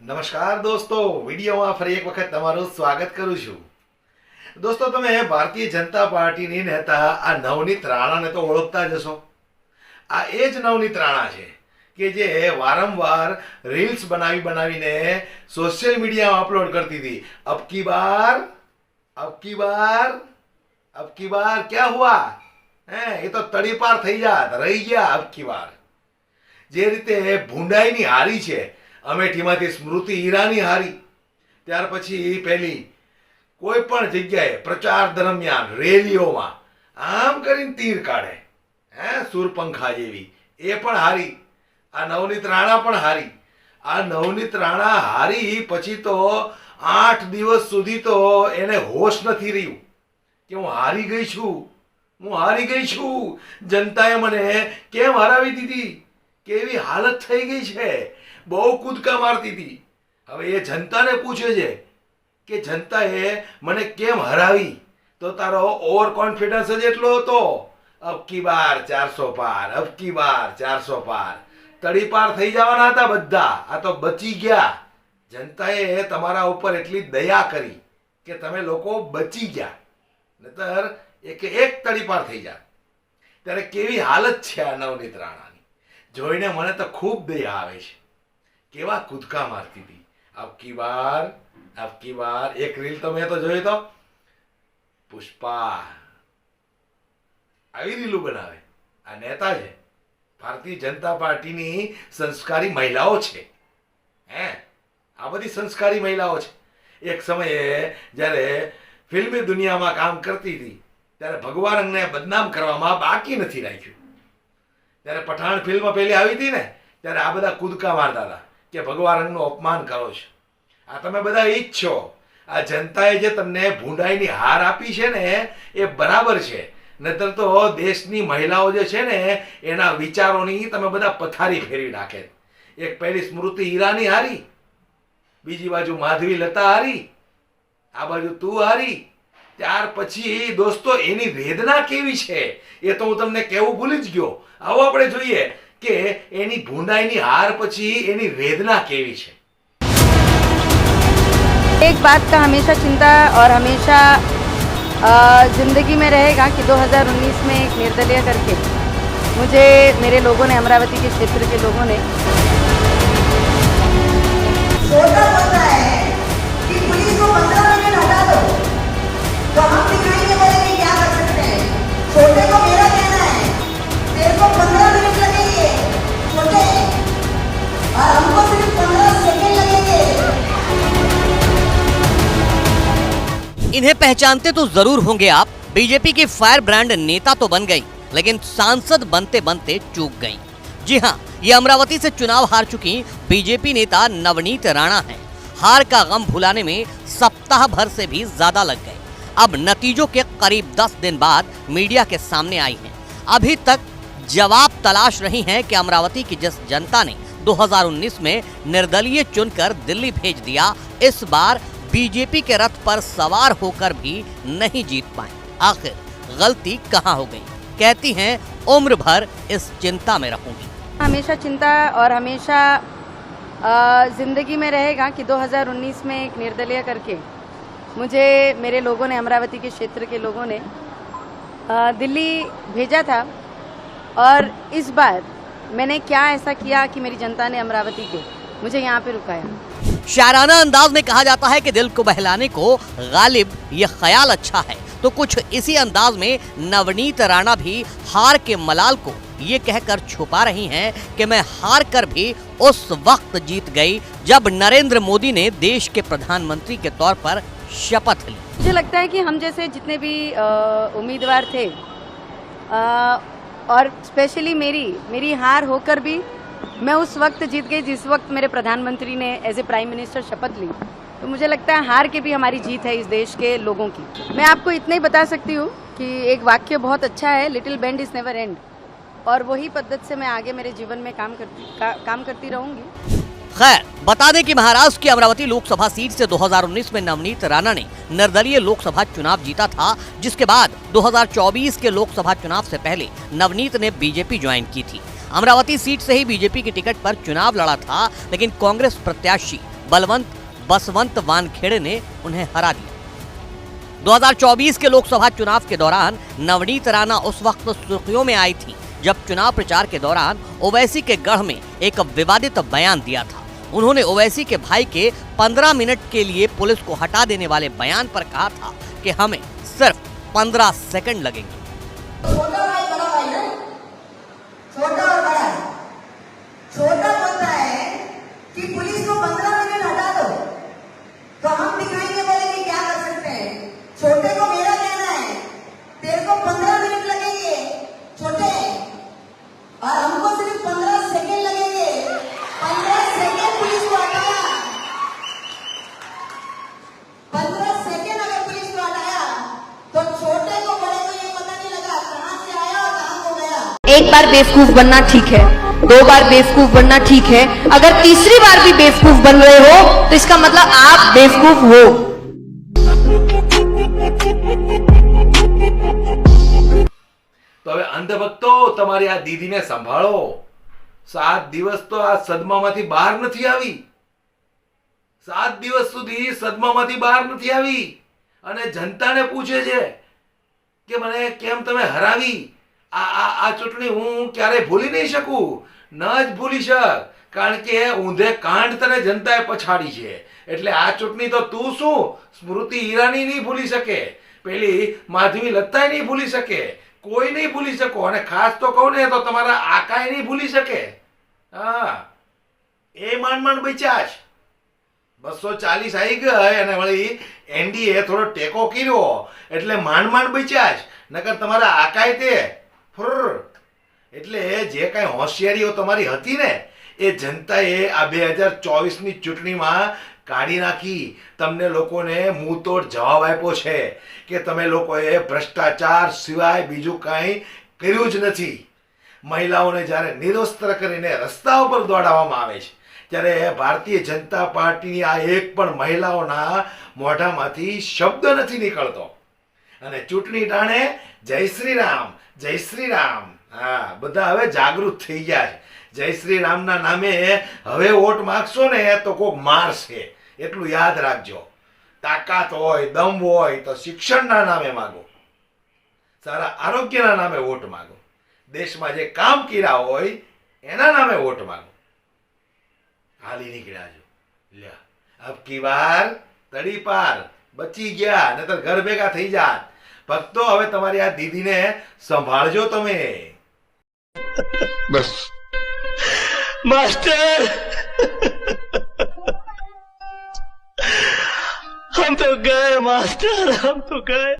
નમસ્કાર દોસ્તો, વિડીયોમાં ફરી એક વખત તમારું સ્વાગત કરું છું. દોસ્તો, તમે ભારતીય જનતા પાર્ટીની નેતા, આ નવનીત રાણાને તો ઓળખતા જ હશો. આ એ જ નવનીત રાણા છે કે જે વારંવાર રીલ્સ બનાવી બનાવીને સોશિયલ મીડિયામાં અપલોડ કરતી હતી. અબકી બાર? અબકી બાર? અબકી બાર ક્યાં હુઆ? હે, એ તો તડીપાર થઈ જાત, રહી ગયા અબકી બાર. જે રીતે ભૂંડાઈની હારી છે અમેઠીમાંથી સ્મૃતિ ઈરાની હારી. ત્યાર પછી પેલી કોઈ પણ જગ્યાએ પ્રચાર દરમિયાન રેલીઓમાં આમ કરીને તીર કાઢે. હે, સુરપંખા જેવી. એ પણ હારી. આ નવનીત રાણા પણ હારી. આ નવનીત રાણા હારી પછી તો આઠ દિવસ સુધી તો એને હોશ નથી રહ્યું. કે હું હારી ગઈ છું. હું હારી ગઈ છું. જનતાએ મને કેમ હરાવી દીધી? કેવી હાલત થઈ ગઈ છે? બહુ કૂદકા મારતી હતી. હવે એ જનતાને પૂછે છે કે, જનતાએ મને કેમ હરાવી? તો તારો ઓવર કોન્ફિડન્સ જ એટલો હતો. અબકી બાર ચારસો પાર અબકી બાર ચારસો પાર. તડી પાર થઈ જવાના હતા બધા, આ તો બચી ગયા. જનતાએ તમારા ઉપર એટલી દયા કરી કે તમે લોકો બચી ગયા. નતર એક એક તડી પાર થઈ જાય ત્યારે કેવી હાલત છે આ નવનીત રાણાની? જોઈને મને તો ખૂબ દયા આવે છે. કેવા કૂદકા મારતી હતી? અબકી વાર અબકી વાર. એક રીલ તો મેં તો જોયું તો. પુષ્પા. આવી રીલું બનાવે. આ નેતા છે. ભારતીય જનતા પાર્ટીની સંસ્કારી મહિલાઓ છે. હે? આ બધી સંસ્કારી મહિલાઓ છે. એક સમયે જ્યારે ફિલ્મી દુનિયામાં કામ કરતી હતી, ત્યારે ભગવાનને બદનામ કરવામાં બાકી નથી રાખ્યું. ત્યારે પઠાણ ફિલ્મ પેલી આવી હતી ને, ત્યારે આ બધા કૂદકા મારતા હતા. કે ભગવાનનું અપમાન કરો છો. આ તમે બધા જ છો. આ જનતાએ જે તમને ભૂંડાઈની હાર આપી છે ને, એ બરાબર છે. નહીતર તો દેશની મહિલાઓ જે છે ને, એના વિચારોની તમે બધા પથારી ફેરવી નાખે. એક પહેલી સ્મૃતિ ઈરાની હારી, બીજી બાજુ માધવી લતા હારી, આ બાજુ તું હારી. ત્યાર પછી દોસ્તો, એની વેદના કેવી છે? એ તો હું તમને કહેવું ભૂલી જ ગયો. આવો આપણે જોઈએ. કે એની ભૂંડાઈની હાર પછી એની વેદના કેવી છે एक बात का हमेशा चिंता और हमेशा अ, जिंदगी में रहेगा कि 2019 में एक निर्दलीय करके मुझे मेरे लोगों ने अमरावती के क्षेत्र के लोगों ने सोचा पड़ता है इन्हें पहचानते तो ज़रूर होंगे आप। बीजेपी की फायर ब्रांड नेता तो बन गई, लेकिन सांसद बनते बनते चूक गई। जी हाँ ये अमरावती से चुनाव हार चुकी बीजेपी नेता नवनीत राणा हैं। हार का गम भुलाने में सप्ताह भर से भी ज़्यादा लग गए। अब नतीजों के करीब 10 दिन बाद मीडिया के सामने आई हैं। अभी तक जवाब तलाश रही हैं कि अमरावती की जिस जनता ने 2019 में निर्दलीय चुनकर दिल्ली भेज दिया, इस बार बीजेपी के रथ पर सवार होकर भी नहीं जीत पाए। आखिर गलती कहाँ हो गई? कहती हैं, उम्र भर इस चिंता में रहूँगी। हमेशा चिंता और हमेशा ज़िंदगी में रहेगा कि 2019 में एक निर्दलीय करके मुझे, मेरे लोगों ने, अमरावती के क्षेत्र के लोगों ने दिल्ली भेजा था। और इस बार मैंने क्या ऐसा किया कि मेरी जनता ने अमरावती को मुझे यहाँ पे रुकाया? शायराना अंदाज में कहा जाता है कि दिल को बहलाने को गालिब ये ख्याल अच्छा है। तो कुछ इसी अंदाज में नवनीत राणा भी हार के मलाल को ये कहकर छुपा रही हैं कि मैं हार कर भी उस वक्त जीत गई जब नरेंद्र मोदी ने देश के प्रधानमंत्री के तौर पर शपथ ली। मुझे लगता है कि हम जैसे जितने भी उम्मीदवार थे अ, और स्पेशली मेरी मेरी हार होकर भी मैं उस वक्त जीत गई जिस वक्त मेरे प्रधानमंत्री ने एज ए प्राइम मिनिस्टर शपथ ली। तो मुझे लगता है हार के भी हमारी जीत है इस देश के लोगों की। मैं आपको इतना ही बता सकती हूँ कि एक वाक्य बहुत अच्छा है little bend is never end और वही पद्धत से मैं आगे मेरे जीवन में काम करती का, काम करती रहूँगी। खैर बता दें कि महाराष्ट्र की अमरावती लोकसभा सीट से 2019 में नवनीत राणा ने निर्दलीय लोकसभा चुनाव जीता था जिसके बाद 2024 के लोकसभा चुनाव से पहले नवनीत ने बीजेपी ज्वाइन की थी। अमरावती सीट से ही बीजेपी की टिकट पर चुनाव लड़ा था, लेकिन कांग्रेस प्रत्याशी बलवंत बसवंत वानखेड़े ने उन्हें हरा दिया। 2024 के लोकसभा चुनाव के दौरान नवनीत राणा उस वक्त सुर्खियों में आई थी, जब चुनाव प्रचार के दौरान ओवैसी के गढ़ में एक विवादित बयान दिया था। उन्होंने ओवैसी के भाई के 15 मिनट के लिए पुलिस को हटा देने वाले बयान पर कहा था कि हमें सिर्फ़ 15 सेकंड लगेंगे। एक बार बेवकूफ बनना ठीक है दो बार बेवकूफ बनना ठीक है अगर तीसरी बार भी बेवकूफ बन रहे हो तो इसका मतलब आप बेवकूफ हो તો હવે અંધભક્તો તમારી આ દીદીને સંભાળો સાત દિવસ તો આ સદમામાંથી બહાર નથી આવી સાત દિવસ સુધી સદમામાંથી બહાર નથી આવી અને જનતાને પૂછે છે કે મને કેમ તમે હરાવી આ આ ચૂંટણી હું ક્યારે ભૂલી નહીં શકું. ન જ ભૂલી શક. કારણ કે ઊંધે કાંડ તને જનતાએ પછાડી છે. એટલે આ ચૂંટણી તો તું શું? સ્મૃતિ ઈરાની નહીં ભૂલી શકે. પેલી માધવી લતાએ નહીં ભૂલી શકે. કોઈ નહીં ભૂલી શકો. અને ખાસ તો કહું ને તો તમારા આકાએ નહીં ભૂલી શકે. હા. એ માંડ માંડ બચ્યા બસો ચાલીસ આવી ગઈ અને વળી એનડીએ થોડો ટેકો કર્યો. એટલે માંડ માંડ બચ્યા જ નકર તમારા આકાય તે એટલે જે કાંઈ હોશિયારીઓ તમારી હતી ને, એ જનતાએ આ બે હજાર ચોવીસની ચૂંટણીમાં કાઢી નાખી. તમને લોકોને મુંહતોડ જવાબ આપ્યો છે કે તમે લોકોએ ભ્રષ્ટાચાર સિવાય બીજું કાંઈ કર્યું જ નથી. મહિલાઓને જ્યારે નિરસ્ત્ર કરીને રસ્તા ઉપર દોડાવવામાં આવે છે, ત્યારે ભારતીય જનતા પાર્ટીની આ એક પણ મહિલાઓના મોઢામાંથી શબ્દ નથી નીકળતો. અને ચૂંટણી ટાણે જય શ્રી રામ જય શ્રી રામ હા, બધા હવે જાગૃત થઈ ગયા છે. જય શ્રી રામના નામે હવે વોટ માગશો ને તો કોક મારશે. એટલું યાદ રાખજો. તાકાત હોય, દમ હોય તો શિક્ષણના નામે માગો. સારા આરોગ્યના નામે વોટ માગો. દેશમાં જે કામ કર્યા હોય, એના નામે વોટ માગો. હાલી નીકળ્યા છો. લ્યા અબ કી વાર તડી પાર. બચી ગયા, નહીતર ઘર ભેગા થઈ જાત. ભક્તો, હવે તમારી આ દીદીને સંભાળજો તમે. બસ. માસ્ટર! હમ તો ગયે, માસ્ટર, હમ તો ગયે.